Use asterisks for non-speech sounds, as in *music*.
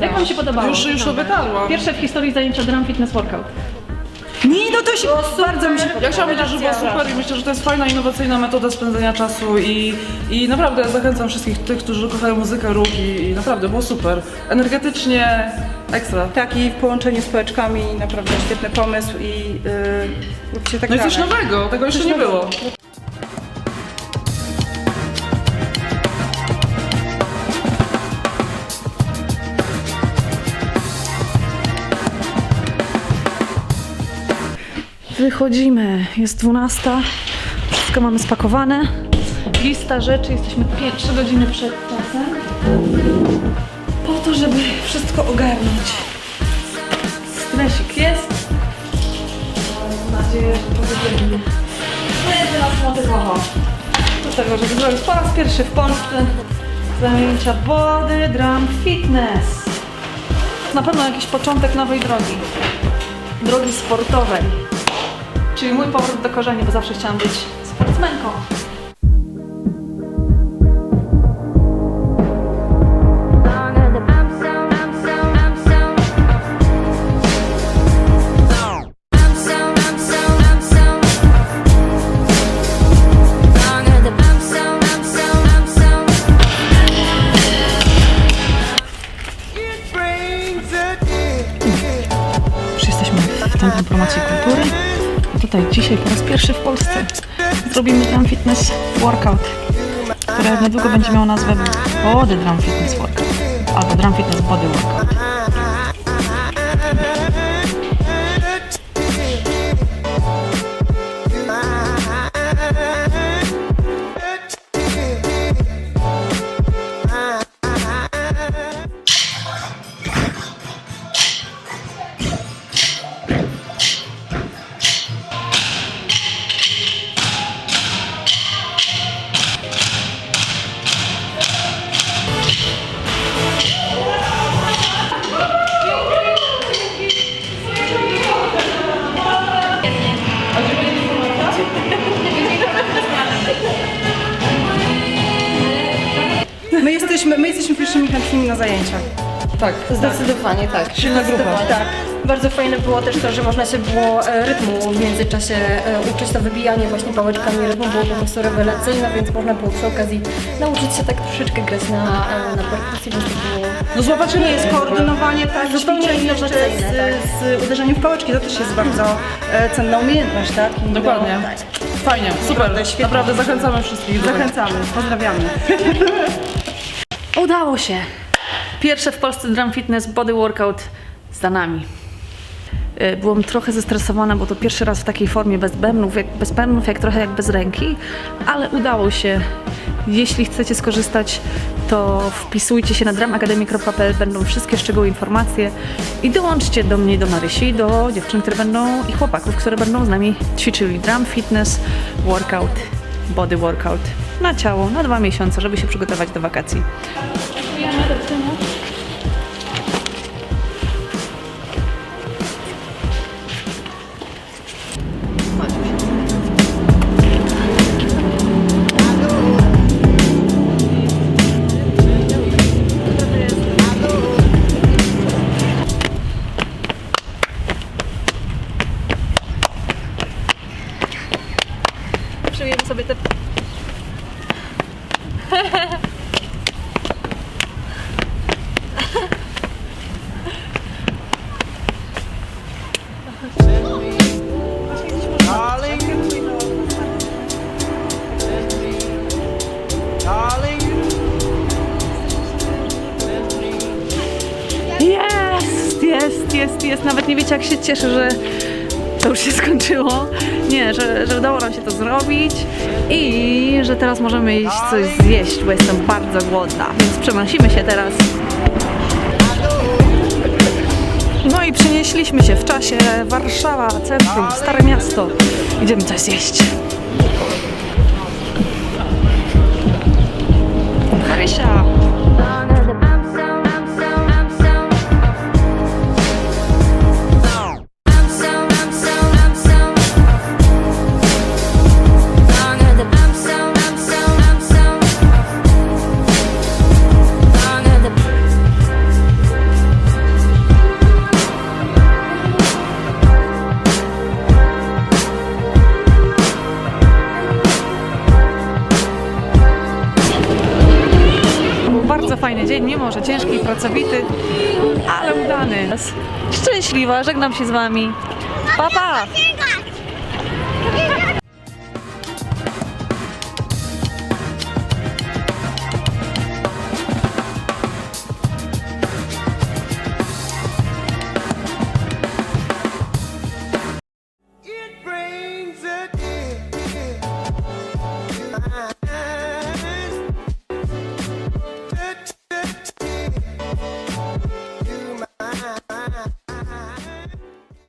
Jak wam się podobało? Już, już to wytarłam. Pierwsze w historii zajęcia Drum Fitness Workout. Nie, no to się bardzo mi się Ja chciałam powiedzieć, że była super i myślę, że to jest fajna, innowacyjna metoda spędzania czasu i, i naprawdę zachęcam wszystkich tych, którzy kochają muzykę, ruch i, i naprawdę było super. Energetycznie ekstra. Tak, i w połączeniu z pałeczkami naprawdę świetny pomysł i yy, róbcie tak No i coś dalej. nowego, tego jeszcze nie było. Wychodzimy, jest 12. Wszystko mamy spakowane. Lista rzeczy, jesteśmy 3 godziny przed czasem. Po to, żeby wszystko ogarnąć. Stresik jest. Mam nadzieję, że. Będzie nas motywował. Do tego, żeby zrobić po raz pierwszy w Polsce zajęcia Body Drum Fitness. Na pewno jakiś początek nowej drogi. Drogi sportowej. Czyli mój powrót do korzeni, bo zawsze chciałam być sportsmenką. Tutaj dzisiaj po raz pierwszy w Polsce zrobimy Drum Fitness Workout, które niedługo będzie miało nazwę Body Drum Fitness Workout albo Drum Fitness Body Workout. Jesteśmy, my jesteśmy pierwszymi chętnymi na zajęciach. Tak. Zdecydowanie tak. Silna grupa. Zdecydowanie Tak. Bardzo fajne było też to, że można się było e, rytmu w międzyczasie e, uczyć. To wybijanie właśnie pałeczkami rytmu było po prostu rewelacyjne, więc można było przy okazji nauczyć się tak troszeczkę grać na, e, na perkusji, więc to było No złapać Nie jest koordynowanie tak, Zupełnie ćwiczeń jeszcze innowacyjne, z, z uderzeniem w pałeczki, to też jest bardzo e, cenna umiejętność, tak? I Dokładnie. Fajnie, super. Naprawdę zachęcamy wszystkich. do tego. Zachęcamy, pozdrawiamy. *laughs* Udało się! Pierwsze w Polsce Drum Fitness Body Workout za nami. Y, Byłam trochę zestresowana, bo to pierwszy raz w takiej formie bez bębnów, jak, bez bębnów, jak trochę jak bez ręki, ale udało się. Jeśli chcecie skorzystać, to wpisujcie się na drumakademy.pl, będą wszystkie szczegóły, informacje i dołączcie do mnie, do Marysi, do dziewczyn, które będą i chłopaków, które będą z nami ćwiczyli drum fitness, workout, body workout na ciało, na dwa miesiące, żeby się przygotować do wakacji. Przyjmiemy Jest, jest, jest. Nawet nie wiecie, jak się cieszę, że to już się skończyło. Nie, że, że udało nam się to zrobić i że teraz możemy iść coś zjeść, bo jestem bardzo głodna. Więc przenosimy się teraz. No i przenieśliśmy się w czasie Warszawa, centrum, Stare Miasto. Idziemy coś zjeść. Ciężki i pracowity, ale udany. Szczęśliwa, żegnam się z Wami. Pa, pa!